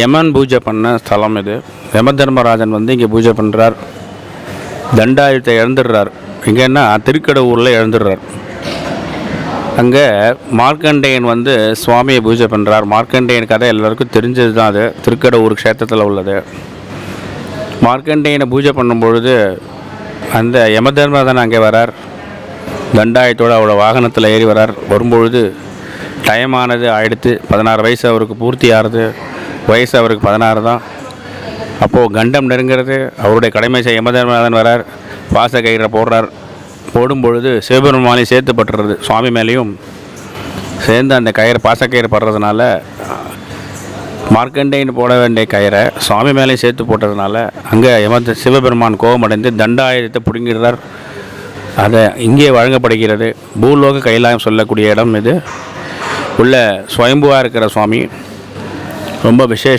யமன் பூஜை பண்ண ஸ்தலம் இது. யம தர்மராஜன் வந்து இங்கே பூஜை பண்ணுறார் தண்டாயுதத்தை இழந்துடுறார். எங்கன்னா திருக்கடவுரில் இழந்துடுறார். அங்கே மார்க்கண்டேயன் வந்து சுவாமியை பூஜை பண்ணுறார் மார்க்கண்டேயன் கதை எல்லாருக்கும் தெரிஞ்சது தான் அது திருக்கடவுர் க்ஷேத்திரத்தில் உள்ளது. மார்க்கண்டேயனை பூஜை பண்ணும்பொழுது அந்த யம தர்மராஜன் அங்கே வரார். தண்டாயத்தோடு அவரோட வாகனத்தில் ஏறி வரார். வரும்பொழுது டைம் ஆனது ஆயிடுத்து. பதினாறு வயசு அவருக்கு பூர்த்தி ஆறுது. வயசு அவருக்கு பதினாறு தான். அப்போது கண்டம் நெருங்கிறது அவருடைய கடமை செய்ய யமதர்மநாதன் வரார் பாச கயிறை போடுறார். போடும் பொழுது சிவபெருமானையும் சேர்த்து பட்டுறது சுவாமி மேலேயும் சேர்ந்து அந்த கயிறு பாசக்கயிறு படுறதுனால மார்க்கண்டைன்னு போட வேண்டிய கயிறை சுவாமி மேலேயும் சேர்த்து போட்டதுனால அங்கே எமர்ந்த சிவபெருமான் கோபமடைந்து தண்டாயுதத்தை பிடுங்கிடுறார். அதை இங்கே வழங்கப்படுகிறது. பூலோக கைலாயம் சொல்லக்கூடிய இடம் இது. உள்ள சுயம்புவாக இருக்கிற சுவாமி ரொம்ப விசேஷம்.